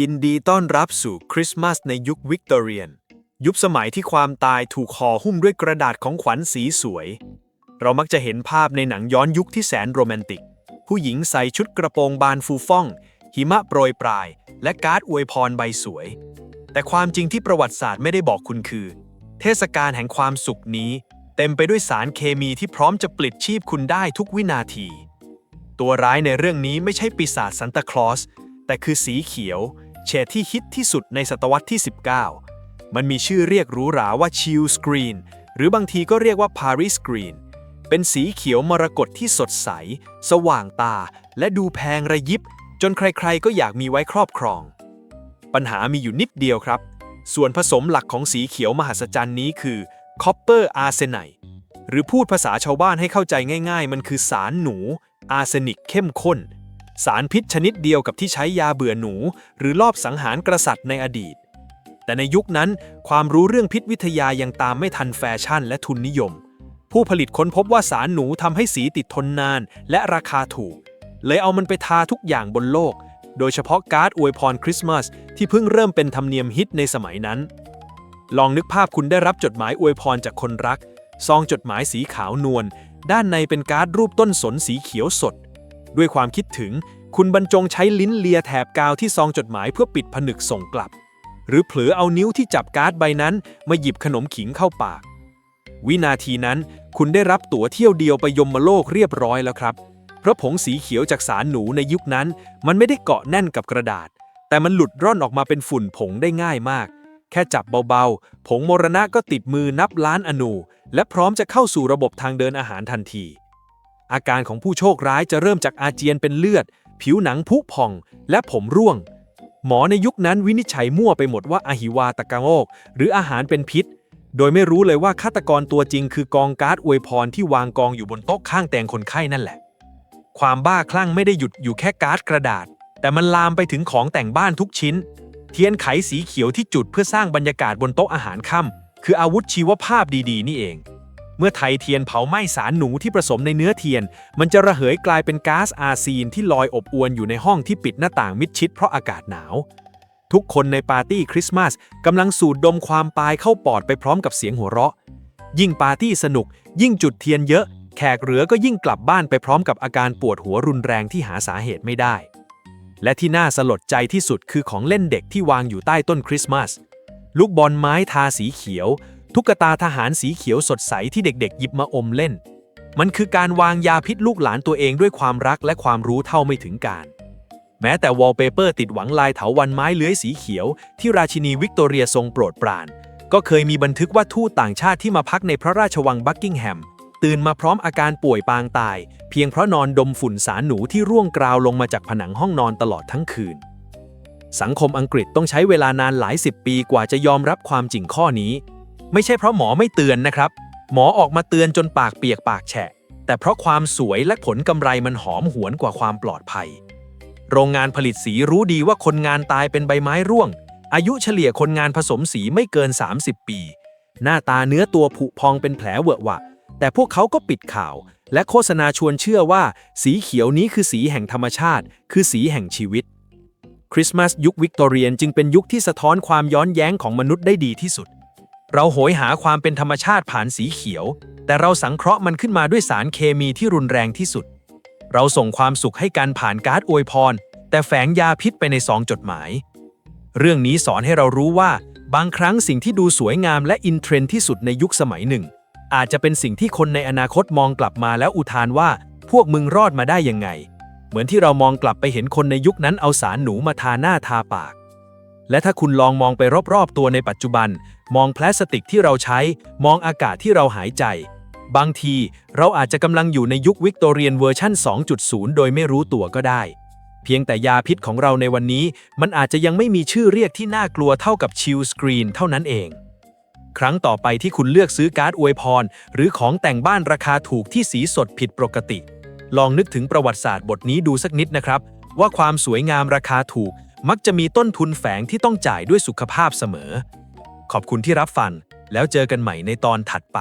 ยินดีต้อนรับสู่คริสต์มาสในยุควิกตอเรียน ยุคสมัยที่ความตายถูกห่อหุ้มด้วยกระดาษของขวัญสีสวย เรามักจะเห็นภาพในหนังย้อนยุคที่แสนโรแมนติก ผู้หญิงใส่ชุดกระโปรงบานฟูฟ่อง หิมะโปรยปลาย และการ์ดอวยพรใบสวย แต่ความจริงที่ประวัติศาสตร์ไม่ได้บอกคุณคือ เทศกาลแห่งความสุขนี้ เต็มไปด้วยสารเคมีที่พร้อมจะปลิดชีพคุณได้ทุกวินาที ตัวร้ายในเรื่องนี้ไม่ใช่ปีศาจซันตาคลอส แต่คือสีเขียว เฉดที่ฮิตที่สุดในศตวรรษที่ 19 มันมีชื่อเรียกหรูหราว่าชิลสกรีนหรือบางทีก็เรียกว่า Paris Green เป็นสีเขียวมรกตที่สดใส สว่างตา และดูแพงระยิบ จนใครๆก็อยากมีไว้ครอบครอง ปัญหามีอยู่นิดเดียวครับ ส่วนผสมหลักของสีเขียวมหัศจรรย์นี้คือ copper arsenite หรือพูดภาษาชาวบ้านให้เข้าใจง่ายๆ มันคือสารหนู อาร์เซนิกเข้มข้น สารพิษชนิดเดียวกับที่ใช้ยาเบื่อหนู หรือลอบสังหารกษัตริย์ในอดีต แต่ในยุคนั้นความรู้เรื่องพิษวิทยายังตามไม่ทันแฟชั่นและทุนนิยม ผู้ผลิตค้นพบว่าสารหนูทำให้สีติดทนนาน และราคาถูก เลยเอามันไปทาทุกอย่างบนโลก โดยเฉพาะการ์ดอวยพรคริสต์มาสที่เพิ่งเริ่มเป็นธรรมเนียมฮิตในสมัยนั้น ลองนึกภาพคุณได้รับจดหมายอวยพรจากคนรักซองจดหมายสีขาวนวลด้านในเป็นการ์ดรูปต้นสนสีเขียวสด ด้วยความคิดถึง คุณบรรจงใช้ลิ้นเลียแถบกาวที่ซองจดหมายเพื่อปิดผนึกส่งกลับ หรือเผลอเอานิ้วที่จับการ์ดใบนั้น มาหยิบขนมขิงเข้าปาก วินาทีนั้น คุณได้รับตั๋วเที่ยวเดียวไปยมโลกเรียบร้อยแล้วครับ เพราะผงสีเขียวจากสารหนูในยุคนั้น มันไม่ได้เกาะแน่นกับกระดาษ แต่มันหลุดร่อนออกมาเป็นฝุ่นผงได้ง่ายมากแค่จับเบาๆ ผงมรณะก็ติดมือนับล้านอนู และพร้อมจะเข้าสู่ระบบทางเดินอาหารทันที อาการของผู้โชคร้ายจะเริ่มจากอาเจียนเป็นเลือด ผิวหนังพุพอง และผมร่วง หมอในยุคนั้นวินิจฉัยมั่วไปหมดว่าอะหิวาตะกะโงกหรืออาหารเป็นพิษ โดยไม่รู้เลยว่าฆาตกรตัวจริงคือกองการ์ดอวยพรที่วางกองอยู่บนโต๊ะข้างเตียงคนไข้นั่นแหละ ความบ้าคลั่งไม่ได้หยุดอยู่แค่การ์ดกระดาษ แต่มันลามไปถึงของแต่งบ้านทุกชิ้น เทียนไขสีเขียวที่จุดเพื่อสร้างบรรยากาศบนโต๊ะอาหารค่ำคืออาวุธชีวภาพดีๆ นี่เอง มื่อไทยเทียนเผาไหม้สารหนูที่ผสมในเนื้อเทียน มันจะระเหยกลายเป็นก๊าซอาร์ซีนที่ลอยอบอวนอยู่ในห้องที่ปิดหน้าต่างมิดชิดเพราะอากาศหนาว ทุกคนในปาร์ตี้คริสต์มาสกำลังสูดดมความปายเข้าปอดไปพร้อมกับเสียงหัวเราะ ยิ่งปาร์ตี้สนุก ยิ่งจุดเทียนเยอะ แขกเหลือก็ยิ่งกลับบ้านไปพร้อมกับอาการปวดหัวรุนแรงที่หาสาเหตุไม่ได้ และที่น่าสลดใจที่สุดคือของเล่นเด็กที่วางอยู่ใต้ต้นคริสต์มาสลูกบอลไม้ทาสีเขียว ตุ๊กตาทหารสีเขียวสดใสที่เด็กๆ หยิบมาอมเล่น มันคือการวางยาพิษลูกหลานตัวเองด้วยความรักและความรู้เท่าไม่ถึงการ แม้แต่วอลเปเปอร์ติดหวังลายเถาวันไม้เลื้อยสีเขียว ที่ราชินีวิกตอเรียทรงโปรดปราน ก็เคยมีบันทึกว่าทูตต่างชาติที่มาพักในพระราชวังบักกิงแฮมตื่นมาพร้อมอาการป่วยปางตาย เพียงเพราะนอนดมฝุ่นสารหนูที่ร่วงกราวลงมาจากผนังห้องนอนตลอดทั้งคืน สังคมอังกฤษต้องใช้เวลานานหลายสิบปีกว่าจะยอมรับความจริงข้อนี้ ไม่ใช่เพราะหมอไม่เตือนนะครับ หมอออกมาเตือนจนปากเปียกปากแฉะ แต่เพราะความสวยและผลกำไรมันหอมหวนกว่าความปลอดภัย โรงงานผลิตสีรู้ดีว่าคนงานตายเป็นใบไม้ร่วง อายุเฉลี่ยคนงานผสมสีไม่เกิน 30 ปี หน้าตาเนื้อตัวผุพองเป็นแผลเวอะหวะ แต่พวกเขาก็ปิดข่าว และโฆษณาชวนเชื่อว่า สีเขียวนี้คือสีแห่งธรรมชาติ คือสีแห่งชีวิตคริสต์มาสยุควิกตอเรียนจึงเป็นยุคที่สะท้อนความย้อนแย้งของมนุษย์ได้ดีที่สุด เราโหยหาความเป็นธรรมชาติผ่านสีเขียว แต่เราสังเคราะห์มันขึ้นมาด้วยสารเคมีที่รุนแรงที่สุด เราส่งความสุขให้กันผ่านการ์ดอวยพร แต่แฝงยาพิษไปในซองจดหมาย เรื่องนี้สอนให้เรารู้ว่า บางครั้งสิ่งที่ดูสวยงามและอินเทรนด์ที่สุดในยุคสมัยหนึ่ง อาจจะเป็นสิ่งที่คนในอนาคตมองกลับมาแล้วอุทานว่า พวกมึงรอดมาได้ยังไง เหมือนที่เรามองกลับไปเห็นคนในยุคนั้นเอาสารหนูมาทาหน้าทาปาก และถ้าคุณลองมองไปรอบๆตัวในปัจจุบัน มองพลาสติกที่เราใช้ มองอากาศที่เราหายใจ บางทีเราอาจจะกำลังอยู่ในยุควิกตอเรียนเวอร์ชัน2.0 โดยไม่รู้ตัวก็ได้ เพียงแต่ยาพิษของเราในวันนี้ มันอาจจะยังไม่มีชื่อเรียกที่น่ากลัวเท่ากับชิลสกรีนเท่านั้นเอง ครั้งต่อไปที่คุณเลือกซื้อการ์ดอวยพร หรือของแต่งบ้านราคาถูกที่สีสดผิดปกติ ลองนึกถึงประวัติศาสตร์บทนี้ดูสักนิดนะครับ ว่าความสวยงามราคาถูก มักจะมีต้นทุนแฝงที่ต้องจ่ายด้วยสุขภาพเสมอ ขอบคุณที่รับฟังแล้วเจอกันใหม่ในตอนถัดไป